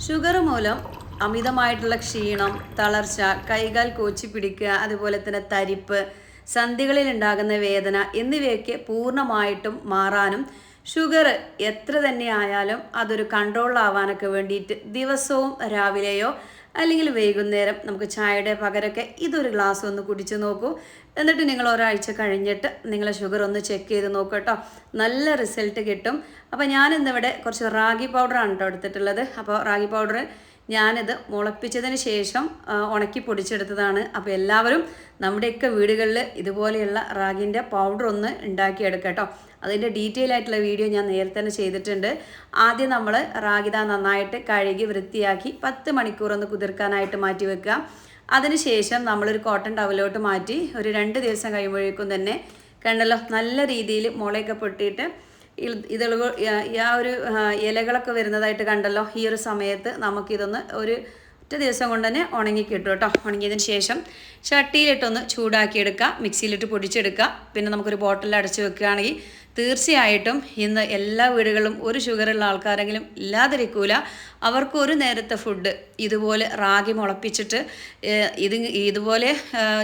Sugar മൂലം അമിതമായിട്ടുള്ള ക്ഷീണം തളർച്ച കൈകാൽ കോച്ചി പിടിക്കുക അതുപോലെ തന്നെ തരിപ്പ് സന്ധികളിൽ ഉണ്ടാകുന്ന വേദന എന്നിവയൊക്കെ പൂർണമായിട്ടും മാറാനും ഷുഗർ എത്ര തന്നെ ആയാലും അതൊരു കൺട്രോളിലാവാനൊക്കെ വേണ്ടിയിട്ട് ദിവസവും രാവിലെയോ അല്ലെങ്കിൽ വൈകുന്നേരം നമുക്ക് ചായയുടെ പകരമൊക്കെ ഇതൊരു ഗ്ലാസ് ഒന്ന് കുടിച്ച് നോക്കൂ. എന്നിട്ട് നിങ്ങൾ ഒരാഴ്ച കഴിഞ്ഞിട്ട് നിങ്ങളെ ഷുഗർ ഒന്ന് ചെക്ക് ചെയ്ത് നോക്കൂ കേട്ടോ. നല്ല റിസൾട്ട് കിട്ടും. അപ്പോൾ ഞാനിന്നിവിടെ കുറച്ച് റാഗി പൗഡറാണ് കേട്ടോ എടുത്തിട്ടുള്ളത്. അപ്പോൾ റാഗി പൗഡർ ഞാനിത് മുളപ്പിച്ചതിന് ശേഷം ഉണക്കി പൊടിച്ചെടുത്തതാണ്. അപ്പോൾ എല്ലാവരും നമ്മുടെയൊക്കെ വീടുകളിൽ ഇതുപോലെയുള്ള റാഗിന്റെ പൗഡർ ഒന്ന് ഉണ്ടാക്കിയെടുക്കുക കേട്ടോ അതിന്റെ ഡീറ്റെയിൽ ആയിട്ടുള്ള വീഡിയോ ഞാൻ നേരത്തെ തന്നെ ചെയ്തിട്ടുണ്ട്. ആദ്യം നമ്മൾ റാഗിത നന്നായിട്ട് കഴുകി വൃത്തിയാക്കി പത്ത് മണിക്കൂർ ഒന്ന് കുതിർക്കാനായിട്ട് മാറ്റി വെക്കുക. അതിനുശേഷം നമ്മളൊരു കോട്ടൺ ടവലോട്ട് മാറ്റി ഒരു രണ്ട് ദിവസം കഴിയുമ്പോഴേക്കും തന്നെ കണ്ടല്ലോ നല്ല രീതിയിൽ മുളയൊക്കെ പൊട്ടിയിട്ട് ഇതളുകൾ ആ ഒരു ഇലകളൊക്കെ വരുന്നതായിട്ട് കണ്ടല്ലോ ഈ ഒരു സമയത്ത് നമുക്കിതൊന്ന് ഒരു ഒറ്റ ദിവസം കൊണ്ട് തന്നെ ഉണങ്ങി കേട്ടോ. ഉണങ്ങിയതിന് ശേഷം ചട്ടിയിലിട്ടൊന്ന് ചൂടാക്കിയെടുക്കുക മിക്സിയിലിട്ട് പൊടിച്ചെടുക്കുക പിന്നെ നമുക്കൊരു ബോട്ടിൽ അടച്ച് വെക്കുകയാണെങ്കിൽ തീർച്ചയായിട്ടും ഇന്ന് എല്ലാ വീടുകളിലും ഒരു ഷുഗറുള്ള ആൾക്കാരെങ്കിലും ഇല്ലാതിരിക്കൂല. അവർക്ക് ഒരു നേരത്തെ ഫുഡ് ഇതുപോലെ റാഗി മുളപ്പിച്ചിട്ട് ഇത് ഇതുപോലെ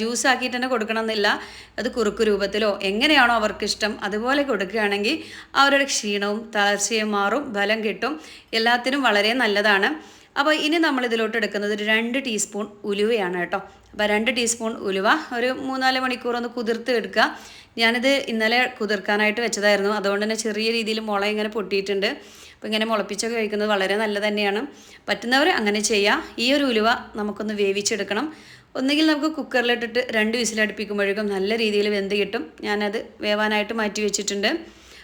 ജ്യൂസ് ആക്കിയിട്ട് തന്നെ കൊടുക്കണമെന്നില്ല. അത് കുറുക്ക് രൂപത്തിലോ എങ്ങനെയാണോ അവർക്കിഷ്ടം അതുപോലെ കൊടുക്കുകയാണെങ്കിൽ അവരുടെ ക്ഷീണവും തളർച്ചയും മാറും ബലം കിട്ടും. എല്ലാത്തിനും വളരെ നല്ലതാണ്. അപ്പോൾ ഇനി നമ്മൾ ഇതിലോട്ട് എടുക്കുന്നത് ഒരു രണ്ട് ടീസ്പൂൺ ഉലുവയാണ് കേട്ടോ. അപ്പോൾ രണ്ട് ടീസ്പൂൺ ഉലുവ ഒരു മൂന്നാൽ മണിക്കൂർ ഒന്ന് കുതിർത്ത് എടുക്കുക. ഞാനിത് ഇന്നലെ കുതിർക്കാനായിട്ട് വെച്ചതായിരുന്നു. അതുകൊണ്ട് തന്നെ ചെറിയ രീതിയിൽ മുള ഇങ്ങനെ പൊട്ടിയിട്ടുണ്ട്. അപ്പോൾ ഇങ്ങനെ മുളപ്പിച്ചൊക്കെ കഴിക്കുന്നത് വളരെ നല്ലത് തന്നെയാണ്. പറ്റുന്നവർ അങ്ങനെ ചെയ്യുക. ഈ ഒരു ഉലുവ നമുക്കൊന്ന് വേവിച്ചെടുക്കണം. ഒന്നുകിൽ നമുക്ക് കുക്കറിലിട്ടിട്ട് രണ്ട് വിസിലടുപ്പിക്കുമ്പോഴേക്കും നല്ല രീതിയിൽ വെന്ത് കിട്ടും. ഞാനത് വേവാനായിട്ട് മാറ്റി വെച്ചിട്ടുണ്ട്.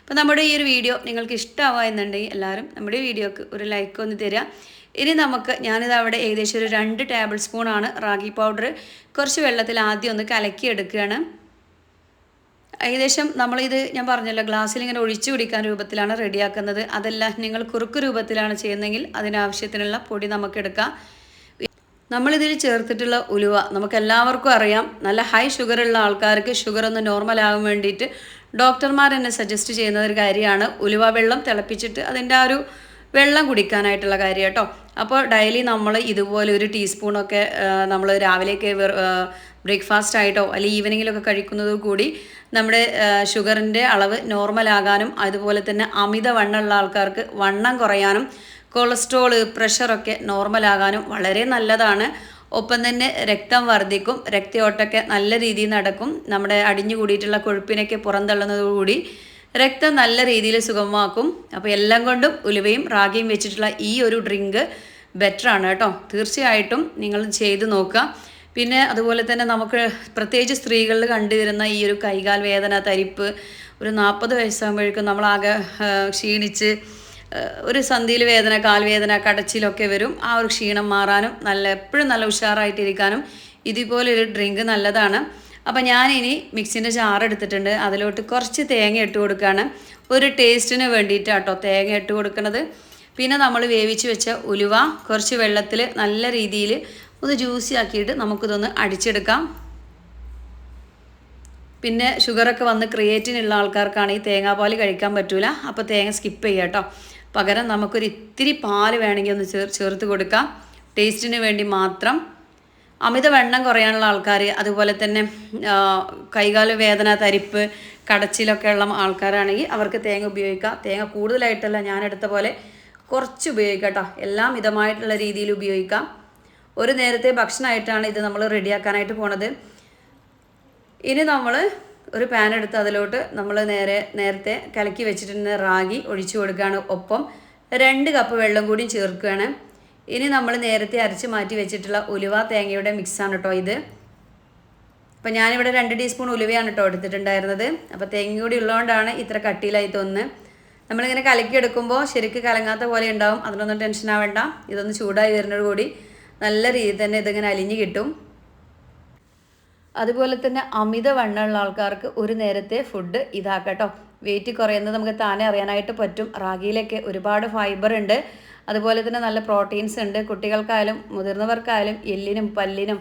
അപ്പോൾ നമ്മുടെ ഈ ഒരു വീഡിയോ നിങ്ങൾക്ക് ഇഷ്ടമാവുക എന്നുണ്ടെങ്കിൽ എല്ലാവരും നമ്മുടെ വീഡിയോക്ക് ഒരു ലൈക്ക് ഒന്ന് തരിക. ഇനി നമുക്ക് ഞാനിത് അവിടെ ഏകദേശം ഒരു രണ്ട് ടേബിൾ സ്പൂൺ ആണ് റാഗി പൗഡർ കുറച്ച് വെള്ളത്തിൽ ആദ്യം ഒന്ന് കലക്കി എടുക്കുകയാണ് ഏകദേശം നമ്മളിത് ഞാൻ പറഞ്ഞല്ലോ ഗ്ലാസ്സിൽ ഇങ്ങനെ ഒഴിച്ചു കുടിക്കാൻ രൂപത്തിലാണ് റെഡിയാക്കുന്നത്. അതല്ല നിങ്ങൾ കുറുക്ക് രൂപത്തിലാണ് ചെയ്യുന്നതെങ്കിൽ അതിനാവശ്യത്തിനുള്ള പൊടി നമുക്കെടുക്കാം. നമ്മളിതിൽ ചേർത്തിട്ടുള്ള ഉലുവ നമുക്ക് എല്ലാവർക്കും അറിയാം. നല്ല ഹൈ ഷുഗർ ഉള്ള ആൾക്കാർക്ക് ഷുഗർ ഒന്ന് നോർമൽ ആകാൻ വേണ്ടിയിട്ട് ഡോക്ടർമാർ എന്നെ സജസ്റ്റ് ചെയ്യുന്ന ഒരു കാര്യമാണ്. ഉലുവ വെള്ളം തിളപ്പിച്ചിട്ട് അതിന്റെ ആ ഒരു വെള്ളം കുടിക്കാനായിട്ടുള്ള കാര്യം കേട്ടോ. അപ്പോൾ ഡെയിലി നമ്മൾ ഇതുപോലെ ഒരു ടീസ്പൂണൊക്കെ നമ്മൾ രാവിലെയൊക്കെ ബ്രേക്ക്ഫാസ്റ്റ് ആയിട്ടോ അല്ലെങ്കിൽ ഈവനിങ്ങിലൊക്കെ കഴിക്കുന്നത് കൂടി നമ്മുടെ ഷുഗറിന്റെ അളവ് നോർമലാകാനും അതുപോലെ തന്നെ അമിത വണ്ണമുള്ള ആൾക്കാർക്ക് വണ്ണം കുറയാനും കൊളസ്ട്രോൾ പ്രഷറൊക്കെ നോർമലാകാനും വളരെ നല്ലതാണ്. ഒപ്പം തന്നെ രക്തം വർദ്ധിക്കും രക്തയോട്ടമൊക്കെ നല്ല രീതിയിൽ നടക്കും. നമ്മുടെ അടിഞ്ഞു കൂടിയിട്ടുള്ള കൊഴുപ്പിനൊക്കെ പുറന്തള്ളുന്നതോടുകൂടി രക്തം നല്ല രീതിയിൽ സുഗമമാക്കും. അപ്പോൾ എല്ലാം കൊണ്ടും ഉലുവയും റാഗിയും വെച്ചിട്ടുള്ള ഈ ഒരു ഡ്രിങ്ക് ബെറ്റർ ആണ് കേട്ടോ. തീർച്ചയായിട്ടും നിങ്ങൾ ചെയ്ത് നോക്കുക. പിന്നെ അതുപോലെ തന്നെ നമുക്ക് പ്രത്യേകിച്ച് സ്ത്രീകളിൽ കണ്ടുവരുന്ന ഈ ഒരു കൈകാൽ വേദന തരിപ്പ് ഒരു നാൽപ്പത് വയസ്സാകുമ്പോഴേക്കും നമ്മളാകെ ക്ഷീണിച്ച് ഒരു സന്ധിയിൽ വേദന കാൽവേദന കടച്ചിലൊക്കെ വരും. ആ ഒരു ക്ഷീണം മാറാനും നല്ല എപ്പോഴും നല്ല ഉഷാറായിട്ടിരിക്കാനും ഇതുപോലൊരു ഡ്രിങ്ക് നല്ലതാണ്. അപ്പം ഞാനിനി മിക്സിന്റെ ജാർ എടുത്തിട്ടുണ്ട്. അതിലോട്ട് കുറച്ച് തേങ്ങ ഇട്ട് കൊടുക്കുകയാണ് ഒരു ടേസ്റ്റിന് വേണ്ടിയിട്ടാട്ടോ തേങ്ങ ഇട്ട് കൊടുക്കുന്നത് പിന്നെ നമ്മൾ വേവിച്ച് വെച്ച ഉലുവ കുറച്ച് വെള്ളത്തിൽ നല്ല രീതിയിൽ ഒന്ന് ജ്യൂസി ആക്കിയിട്ട് നമുക്കിതൊന്ന് അടിച്ചെടുക്കാം. പിന്നെ ഷുഗറൊക്കെ വന്ന് ക്രിയേറ്റിനുള്ള ആൾക്കാർക്കാണ് ഈ തേങ്ങാപ്പാൽ കഴിക്കാൻ പറ്റൂല. അപ്പോൾ തേങ്ങ സ്കിപ്പ് ചെയ്യുക കേട്ടോ. പകരം നമുക്കൊരു ഇത്തിരി പാൽ വേണമെങ്കിൽ ഒന്ന് ചേർ ചേർത്ത് കൊടുക്കാം. ടേസ്റ്റിന് വേണ്ടി മാത്രം അമിത വെണ്ണം കുറയാനുള്ള ആൾക്കാർ അതുപോലെ തന്നെ കൈകാൽ വേദന തരിപ്പ് കടച്ചിലൊക്കെ ഉള്ള ആൾക്കാരാണെങ്കിൽ അവർക്ക് തേങ്ങ ഉപയോഗിക്കാം. തേങ്ങ കൂടുതലായിട്ടല്ല ഞാൻ എടുത്ത പോലെ കുറച്ച് ഉപയോഗിക്കാം കേട്ടോ. എല്ലാം മിതമായിട്ടുള്ള രീതിയിൽ ഉപയോഗിക്കാം. ഒരു നേരത്തെ ഭക്ഷണമായിട്ടാണ് ഇത് നമ്മൾ റെഡിയാക്കാനായിട്ട് പോണത്. ഇനി നമ്മൾ ഒരു പാൻ എടുത്ത് അതിലോട്ട് നമ്മൾ നേരെ നേരത്തെ കലക്കി വെച്ചിട്ടുള്ള റാഗി ഒഴിച്ചു കൊടുക്കുകയാണ്. ഒപ്പം രണ്ട് കപ്പ് വെള്ളം കൂടി ചേർക്കുകയാണ്. ഇനി നമ്മൾ നേരത്തെ അരച്ച് മാറ്റി വെച്ചിട്ടുള്ള ഉലുവ തേങ്ങയുടെ മിക്സാണ് കേട്ടോ ഇത്. അപ്പം ഞാനിവിടെ രണ്ട് ടീസ്പൂൺ ഉലുവയാണ് കേട്ടോ എടുത്തിട്ടുണ്ടായിരുന്നത്. അപ്പോൾ തേങ്ങ കൂടി ഉള്ളതുകൊണ്ടാണ് ഇത്ര കട്ടിയിലായി തോന്നുന്നത് നമ്മളിങ്ങനെ കലക്കിയെടുക്കുമ്പോൾ ശരിക്ക് കലങ്ങാത്ത പോലെ ഉണ്ടാവും. അതിനൊന്നും ടെൻഷൻ ആവേണ്ട. ഇതൊന്ന് ചൂടായി വരുന്നതോട് കൂടി നല്ല രീതിയിൽ തന്നെ ഇതിങ്ങനെ അലിഞ്ഞ് കിട്ടും. അതുപോലെ തന്നെ അമിത വണ്ണമുള്ള ആൾക്കാർക്ക് ഒരു നേരത്തെ ഫുഡ് ഇതാക്കട്ടോ. വെയിറ്റ് കുറയുന്നത് നമുക്ക് താനെ അറിയാനായിട്ട് പറ്റും. റാഗിയിലൊക്കെ ഒരുപാട് ഫൈബർ ഉണ്ട്. അതുപോലെ തന്നെ നല്ല പ്രോട്ടീൻസ് ഉണ്ട്. കുട്ടികൾക്കായാലും മുതിർന്നവർക്കായാലും എല്ലിനും പല്ലിനും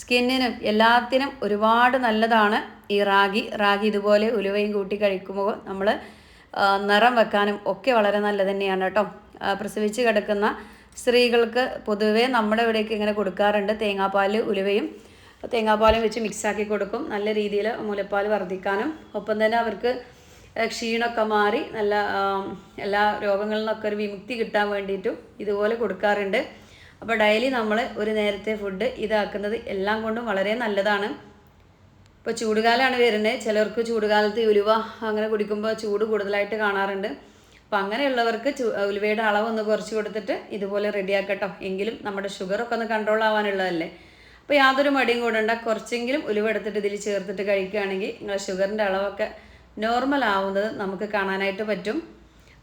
സ്കിന്നിനും എല്ലാത്തിനും ഒരുപാട് നല്ലതാണ് ഈ റാഗി. റാഗി ഇതുപോലെ ഉലുവയും കൂട്ടി കഴിക്കുമ്പോൾ നമ്മൾ നിറം വെക്കാനും ഒക്കെ വളരെ നല്ലത് തന്നെയാണ് കേട്ടോ. പ്രസവിച്ച് കിടക്കുന്ന സ്ത്രീകൾക്ക് പൊതുവേ നമ്മുടെ ഇവിടേക്ക് ഇങ്ങനെ കൊടുക്കാറുണ്ട്. തേങ്ങാപ്പാൽ ഉലുവയും തേങ്ങാപ്പാലും വെച്ച് മിക്സാക്കി കൊടുക്കും. നല്ല രീതിയിൽ മുലപ്പാൽ വർദ്ധിക്കാനും ഒപ്പം തന്നെ അവർക്ക് ക്ഷീണമൊക്കെ മാറി നല്ല എല്ലാ രോഗങ്ങളിൽ നിന്നൊക്കെ ഒരു വിമുക്തി കിട്ടാൻ വേണ്ടിയിട്ടും ഇതുപോലെ കൊടുക്കാറുണ്ട്. അപ്പോൾ ഡെയിലി നമ്മൾ ഒരു നേരത്തെ ഫുഡ് ഇതാക്കുന്നത് എല്ലാം കൊണ്ടും വളരെ നല്ലതാണ്. ഇപ്പോൾ ചൂടുകാലമാണ് വരുന്നത്. ചിലർക്ക് ചൂടുകാലത്ത് ഉലുവ അങ്ങനെ കുടിക്കുമ്പോൾ ചൂട് കൂടുതലായിട്ട് കാണാറുണ്ട്. അപ്പോൾ അങ്ങനെയുള്ളവർക്ക് ഉലുവയുടെ അളവ് ഒന്ന് കുറച്ച് കൊടുത്തിട്ട് ഇതുപോലെ റെഡിയാക്കട്ടോ. എങ്കിലും നമ്മുടെ ഷുഗറൊക്കെ ഒന്ന് കൺട്രോൾ ആവാനുള്ളതല്ലേ. അപ്പോൾ യാതൊരു മടിയും കൂടണ്ട. കുറച്ചെങ്കിലും ഉലുവ എടുത്തിട്ട് ഇതിൽ ചേർത്തിട്ട് കഴിക്കുകയാണെങ്കിൽ നിങ്ങളുടെ ഷുഗറിന്റെ അളവൊക്കെ നോർമൽ ആവുന്നത് നമുക്ക് കാണാനായിട്ട് പറ്റും.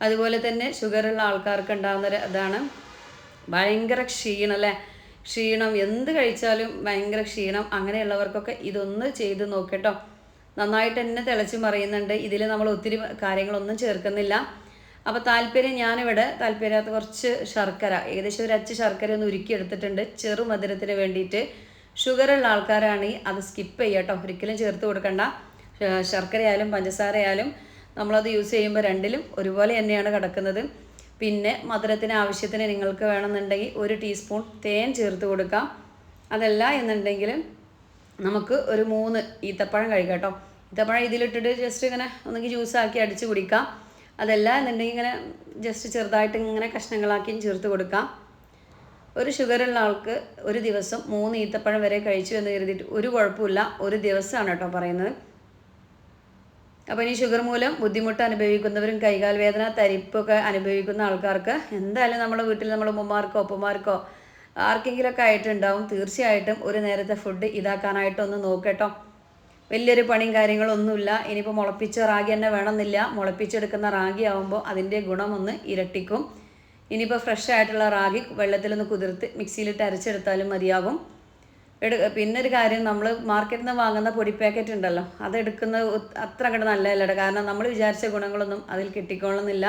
അതുപോലെ തന്നെ ഷുഗറുള്ള ആൾക്കാർക്ക് ഉണ്ടാകുന്ന ഒരു ഇതാണ്. ഭയങ്കര ക്ഷീണം അല്ലേ? ക്ഷീണം എന്ത് കഴിച്ചാലും ഭയങ്കര ക്ഷീണം. അങ്ങനെയുള്ളവർക്കൊക്കെ ഇതൊന്ന് ചെയ്ത് നോക്കട്ടോ. നന്നായിട്ട് തന്നെ തിളച്ച് മറിയുന്നുണ്ട്. ഇതിൽ നമ്മൾ ഒത്തിരി കാര്യങ്ങളൊന്നും ചേർക്കുന്നില്ല. അപ്പോൾ താല്പര്യം ഞാനിവിടെ താല്പര്യമില്ലാത്ത കുറച്ച് ശർക്കര ഏകദേശം ഒരു അച്ച് ശർക്കര ഒന്ന് ഉരുക്കി എടുത്തിട്ടുണ്ട്. ചെറു മധുരത്തിന് വേണ്ടിയിട്ട് ഷുഗറുള്ള ആൾക്കാരാണെങ്കിൽ അത് സ്കിപ്പ് ചെയ്യാട്ടോ. ഒരിക്കലും ചേർത്ത് കൊടുക്കണ്ട. ശർക്കരയായാലും പഞ്ചസാരയായാലും നമ്മളത് യൂസ് ചെയ്യുമ്പോൾ രണ്ടിലും ഒരുപോലെ തന്നെയാണ് കിടക്കുന്നത്. പിന്നെ മധുരത്തിന് ആവശ്യത്തിന് നിങ്ങൾക്ക് വേണമെന്നുണ്ടെങ്കിൽ ഒരു ടീസ്പൂൺ തേൻ ചേർത്ത് കൊടുക്കാം. അതല്ല എന്നുണ്ടെങ്കിൽ നമുക്ക് ഒരു മൂന്ന് ഈത്തപ്പഴം കഴിക്കാം കേട്ടോ. ഈത്തപ്പഴം ഇതിലിട്ടിട്ട് ജസ്റ്റ് ഇങ്ങനെ ഒന്നെങ്കിൽ ജ്യൂസാക്കി അടിച്ച് കുടിക്കാം. അതല്ല എന്നുണ്ടെങ്കിൽ ഇങ്ങനെ ജസ്റ്റ് ചെറുതായിട്ട് ഇങ്ങനെ കഷ്ണങ്ങളാക്കിയും ചേർത്ത് കൊടുക്കാം. ഒരു ഷുഗറുള്ള ആൾക്ക് ഒരു ദിവസം മൂന്ന് ഈത്തപ്പഴം വരെ കഴിച്ചു എന്ന് കരുതിയിട്ട് ഒരു കുഴപ്പമില്ല. ഒരു ദിവസമാണ് കേട്ടോ പറയുന്നത്. അപ്പോൾ ഇനി ഷുഗർ മൂലം ബുദ്ധിമുട്ട് അനുഭവിക്കുന്നവരും കൈകാൽ വേദന തരിപ്പൊക്കെ അനുഭവിക്കുന്ന ആൾക്കാർക്ക് എന്തായാലും നമ്മുടെ വീട്ടിൽ നമ്മുടെ ഉമ്മമാർക്കോ ഒപ്പമാർക്കോ ആർക്കെങ്കിലുമൊക്കെ ആയിട്ടുണ്ടാവും. തീർച്ചയായിട്ടും ഒരു നേരത്തെ ഫുഡ് ഇതാക്കാനായിട്ടൊന്ന് നോക്കട്ടോ. വലിയൊരു പണിയും കാര്യങ്ങളൊന്നുമില്ല. ഇനിയിപ്പോൾ മുളപ്പിച്ച റാഗി തന്നെ വേണമെന്നില്ല. മുളപ്പിച്ചെടുക്കുന്ന റാഗി ആകുമ്പോൾ അതിന്റെ ഗുണമൊന്ന് ഇരട്ടിക്കും. ഇനിയിപ്പോൾ ഫ്രഷ് ആയിട്ടുള്ള റാഗി വെള്ളത്തിലൊന്ന് കുതിർത്ത് മിക്സിയിലിട്ട് അരച്ചെടുത്താലും മതിയാകും എടു പിന്നെ ഒരു കാര്യം നമ്മൾ മാർക്കറ്റിൽ നിന്ന് വാങ്ങുന്ന പൊടി പാക്കറ്റ് ഉണ്ടല്ലോ അതെടുക്കുന്നത് അത്ര അങ്ങോട്ട് നല്ലതല്ല കാരണം നമ്മൾ വിചാരിച്ച ഗുണങ്ങളൊന്നും അതിൽ കിട്ടിക്കൊള്ളുന്നില്ല.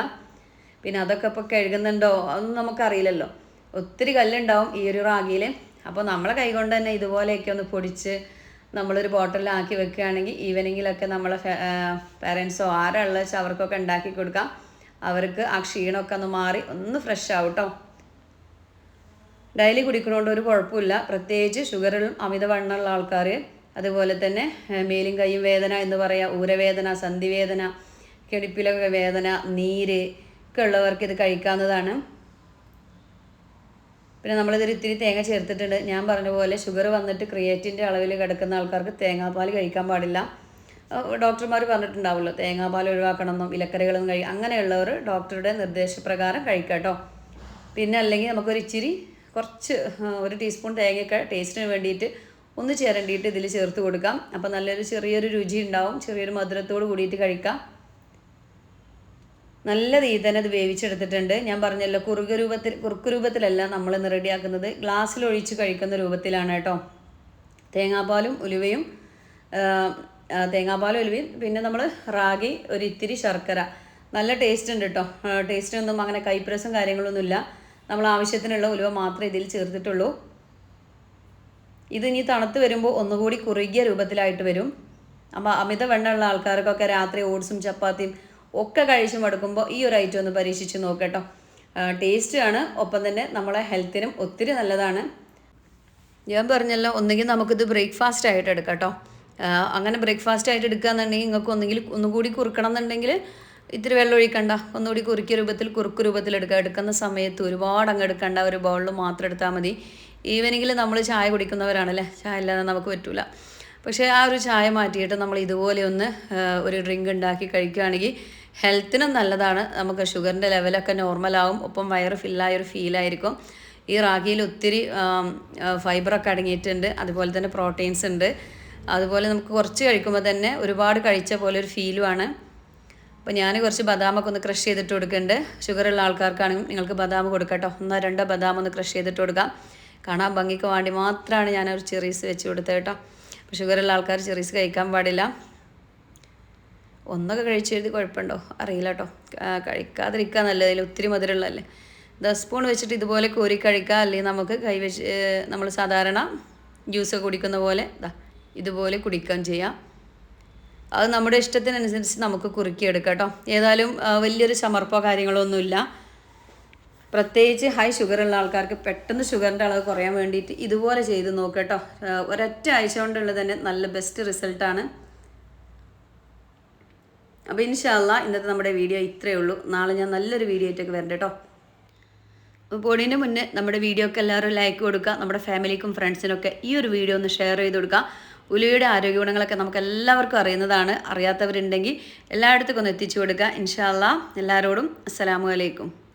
പിന്നെ അതൊക്കെ ഇപ്പോൾ കഴുകുന്നുണ്ടോ അതൊന്നും നമുക്കറിയില്ലല്ലോ. ഒത്തിരി കല്ലുണ്ടാവും ഈ ഒരു റാഗിയിൽ അപ്പോൾ നമ്മളെ കൈകൊണ്ട് തന്നെ ഇതുപോലെയൊക്കെ ഒന്ന് പൊടിച്ച് നമ്മളൊരു ബോട്ടിലാക്കി വെക്കുകയാണെങ്കിൽ ഈവനിങ്ങിലൊക്കെ നമ്മളെ പേരൻസോ ആരാ വെച്ചാൽ അവർക്കൊക്കെ ഉണ്ടാക്കി കൊടുക്കാം. അവർക്ക് ആ ക്ഷീണമൊക്കെ ഒന്ന് മാറി ഒന്ന് ഫ്രഷ് ആവും കേട്ടോ ഡെയിലി കുടിക്കുന്നതുകൊണ്ട് ഒരു കുഴപ്പമില്ല. പ്രത്യേകിച്ച് ഷുഗറിലും അമിതവണ്ണമുള്ള ആൾക്കാർ അതുപോലെ തന്നെ മേലും കൈയും വേദന എന്ന് പറയാം ഊരവേദന സന്ധിവേദന കെടിപ്പിലൊക്കെ വേദന നീര് ഒക്കെ ഉള്ളവർക്ക് ഇത് കഴിക്കാവുന്നതാണ്. പിന്നെ നമ്മളിതിൽ ഇത്തിരി തേങ്ങ ചേർത്തിട്ടുണ്ട്. ഞാൻ പറഞ്ഞ പോലെ ഷുഗർ വന്നിട്ട് ക്രിയേറ്റിന്റെ അളവിൽ കിടക്കുന്ന ആൾക്കാർക്ക് തേങ്ങാപ്പാൽ കഴിക്കാൻ പാടില്ല. ഡോക്ടർമാർ പറഞ്ഞിട്ടുണ്ടാവുമല്ലോ തേങ്ങാപ്പാൽ ഒഴിവാക്കണമെന്നും ഇലക്കറികളൊന്നും കഴി അങ്ങനെയുള്ളവർ ഡോക്ടറുടെ നിർദ്ദേശപ്രകാരം കഴിക്കാം കേട്ടോ പിന്നെ അല്ലെങ്കിൽ നമുക്കൊരു ഇച്ചിരി കുറച്ച് ഒരു ടീസ്പൂൺ തേങ്ങയൊക്കെ ടേസ്റ്റിന് വേണ്ടിയിട്ട് ഒന്ന് ചിരണ്ടിയിട്ട് ഇതിൽ ചേർത്ത് കൊടുക്കാം. അപ്പോൾ നല്ലൊരു ചെറിയൊരു രുചി ഉണ്ടാവും. ചെറിയൊരു മധുരത്തോട് കൂടിയിട്ട് കഴിക്കാം. നല്ല രീതിയിൽ തന്നെ അത് വേവിച്ചെടുത്തിട്ടുണ്ട്. ഞാൻ പറഞ്ഞല്ലോ കുറുക രൂപത്തിൽ കുറുക്ക് രൂപത്തിലല്ല നമ്മൾ ഇന്ന് റെഡിയാക്കുന്നത്. ഗ്ലാസ്സിൽ ഒഴിച്ച് കഴിക്കുന്ന രൂപത്തിലാണ് കേട്ടോ. തേങ്ങാപ്പാലും ഉലുവയും തേങ്ങാപ്പാലും ഉലുവയും പിന്നെ നമ്മൾ റാഗി ഒരു ഇത്തിരി ശർക്കര. നല്ല ടേസ്റ്റ് ഉണ്ട് കേട്ടോ. ടേസ്റ്റിനൊന്നും അങ്ങനെ കൈപ്രസം കാര്യങ്ങളൊന്നുമില്ല. നമ്മൾ ആവശ്യത്തിനുള്ള ഉലുവ മാത്രമേ ഇതിൽ ചേർത്തിട്ടുള്ളൂ. ഇത് ഇനി തണുത്ത് വരുമ്പോൾ ഒന്നുകൂടി കുറുകിയ രൂപത്തിലായിട്ട് വരും. അപ്പോൾ അമിത വെണ്ണമുള്ള ആൾക്കാർക്കൊക്കെ രാത്രി ഓട്സും ചപ്പാത്തിയും ഒക്കെ കഴിച്ചും മടുക്കുമ്പോൾ ഈ ഒരു ഐറ്റം ഒന്ന് പരീക്ഷിച്ച് നോക്കട്ടോ. ടേസ്റ്റാണ് ഒപ്പം തന്നെ നമ്മളെ ഹെൽത്തിനും ഒത്തിരി നല്ലതാണ്. ഞാൻ പറഞ്ഞല്ലോ ഒന്നുകിൽ നമുക്കിത് ബ്രേക്ക്ഫാസ്റ്റ് ആയിട്ട് എടുക്കാം കേട്ടോ അങ്ങനെ ബ്രേക്ക്ഫാസ്റ്റ് ആയിട്ട് എടുക്കുകയെന്നുണ്ടെങ്കിൽ നിങ്ങൾക്ക് ഒന്നുകിൽ ഒന്നുകൂടി കുറുക്കണം എന്നുണ്ടെങ്കിൽ ഇത്തിരി വെള്ളം ഒഴിക്കണ്ട. ഒന്നുകൂടി കുറുക്കിയ രൂപത്തിൽ കുറുക്ക് രൂപത്തിൽ എടുക്കുക എടുക്കുന്ന സമയത്ത് ഒരുപാട് അങ്ങ് എടുക്കണ്ട. ഒരു ബൗളിൽ മാത്രം എടുത്താൽ മതി. ഈവനിങ്ങിൽ നമ്മൾ ചായ കുടിക്കുന്നവരാണല്ലേ? ചായ ഇല്ലാതെ നമുക്ക് പറ്റൂല. പക്ഷേ ആ ഒരു ചായ മാറ്റിയിട്ട് നമ്മൾ ഇതുപോലെ ഒന്ന് ഒരു ഡ്രിങ്ക് ഉണ്ടാക്കി കഴിക്കുകയാണെങ്കിൽ ഹെൽത്തിനും നല്ലതാണ്. നമുക്ക് ഷുഗറിന്റെ ലെവലൊക്കെ നോർമലാവും ഒപ്പം വയറ് ഫില്ലായ ഒരു ഫീലായിരിക്കും ഈ റാഗിയിൽ ഒത്തിരി ഫൈബറൊക്കെ അടങ്ങിയിട്ടുണ്ട്. അതുപോലെ തന്നെ പ്രോട്ടീൻസ് ഉണ്ട്. അതുപോലെ നമുക്ക് കുറച്ച് കഴിക്കുമ്പോൾ തന്നെ ഒരുപാട് കഴിച്ച പോലെ ഒരു ഫീലുമാണ് അപ്പോൾ ഞാൻ കുറച്ച് ബദാമൊക്കെ ഒന്ന് ക്രഷ് ചെയ്തിട്ട് കൊടുക്കുന്നുണ്ട് ഷുഗറുള്ള ആൾക്കാർക്കാണെങ്കിൽ നിങ്ങൾക്ക് ബദാം കൊടുക്കട്ടോ. ഒന്നോ രണ്ടോ ബദാം ഒന്ന് ക്രഷ് ചെയ്തിട്ട് കൊടുക്കാം. കാണാൻ ഭംഗിക്ക് വേണ്ടി മാത്രമാണ് ഞാൻ ഒരു ചെറീസ് വെച്ച് കൊടുത്തത് കേട്ടോ. അപ്പോൾ ഷുഗറുള്ള ആൾക്കാർ ചെറീസ് കഴിക്കാൻ പാടില്ല. ഒന്നൊക്കെ കഴിച്ചു എഴുതി കുഴപ്പമുണ്ടോ? അറിയില്ല കേട്ടോ. കഴിക്കാതിരിക്കുക നല്ലത്. അതിൽ ഒത്തിരി മധുരമുള്ളതല്ലേ. ദസ് സ്പൂൺ വെച്ചിട്ട് ഇതുപോലെ കോരി കഴിക്കുക അല്ലെങ്കിൽ നമുക്ക് കൈവച്ച് നമ്മൾ സാധാരണ ജ്യൂസ് കുടിക്കുന്ന പോലെ ഇതുപോലെ കുടിക്കുകയും ചെയ്യാം. അത് നമ്മുടെ ഇഷ്ടത്തിനനുസരിച്ച് നമുക്ക് കുറുക്കിയെടുക്കാം കേട്ടോ. ഏതായാലും വലിയൊരു ചമർപ്പോ കാര്യങ്ങളൊന്നുമില്ല പ്രത്യേകിച്ച് ഹൈ ഷുഗർ ഉള്ള ആൾക്കാർക്ക് പെട്ടെന്ന് ഷുഗറിന്റെ അളവ് കുറയാൻ വേണ്ടിയിട്ട് ഇതുപോലെ ചെയ്ത് നോക്കുക കേട്ടോ. ഒരൊറ്റ ആഴ്ച കൊണ്ടുള്ളത് തന്നെ നല്ല ബെസ്റ്റ് റിസൾട്ടാണ് അപ്പോൾ ഇൻഷാല്ല ഇന്നത്തെ നമ്മുടെ വീഡിയോ ഇത്രയേ ഉള്ളൂ. നാളെ ഞാൻ നല്ലൊരു വീഡിയോ ആയിട്ടൊക്കെ വരണ്ട കേട്ടോ. പോണതിന് മുന്നേ നമ്മുടെ വീഡിയോക്ക് എല്ലാവരും ലൈക്ക് കൊടുക്കുക. നമ്മുടെ ഫാമിലിക്കും ഫ്രണ്ട്സിനൊക്കെ ഈ ഒരു വീഡിയോ ഒന്ന് ഷെയർ ചെയ്ത് കൊടുക്കുക. ഉലുവയുടെ ആരോഗ്യ ഗുണങ്ങളൊക്കെ നമുക്ക് എല്ലാവർക്കും അറിയുന്നതാണ്. അറിയാത്തവരുണ്ടെങ്കിൽ എല്ലായിടത്തേക്കും ഒന്ന് എത്തിച്ചു കൊടുക്കുക. ഇൻഷാല്ല എല്ലാവരോടും അസ്സലാമു അലൈക്കും.